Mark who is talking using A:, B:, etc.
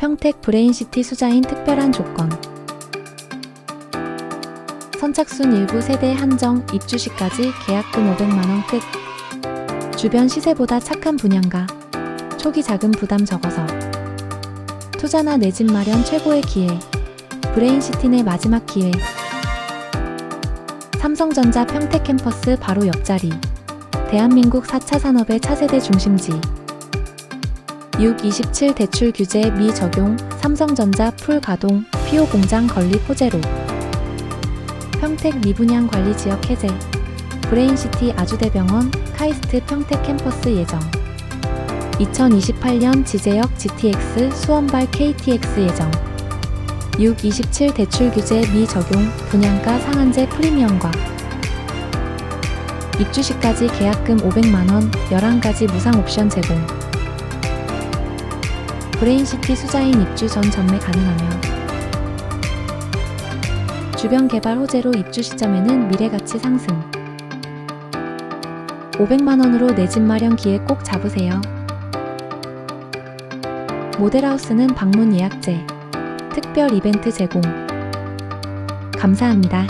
A: 평택 브레인시티 수자인 특별한 조건. 선착순 일부 세대 한정 입주 시까지 계약금 500만원 끝. 주변 시세보다 착한 분양가. 초기 자금 부담 적어서. 투자나 내 집 마련 최고의 기회. 브레인시티 내 마지막 기회. 삼성전자 평택 캠퍼스 바로 옆자리. 대한민국 4차 산업의 차세대 중심지. 627 대출 규제 미 적용 삼성전자 풀 가동 피오 공장 건립 호재로. 평택 미분양 관리 지역 해제. 브레인시티 아주대병원 카이스트 평택 캠퍼스 예정. 2028년 지제역 GTX 수원발 KTX 예정. 627 대출 규제 미 적용 분양가 상한제 프리미엄과. 입주 시까지 계약금 500만원 11가지 무상 옵션 제공 브레인시티 수자인 입주 전 전매 가능하며 주변 개발 호재로 입주 시점에는 미래가치 상승 500만원으로 내 집 마련 기회 꼭 잡으세요. 모델하우스는 방문 예약제 특별 이벤트 제공 감사합니다.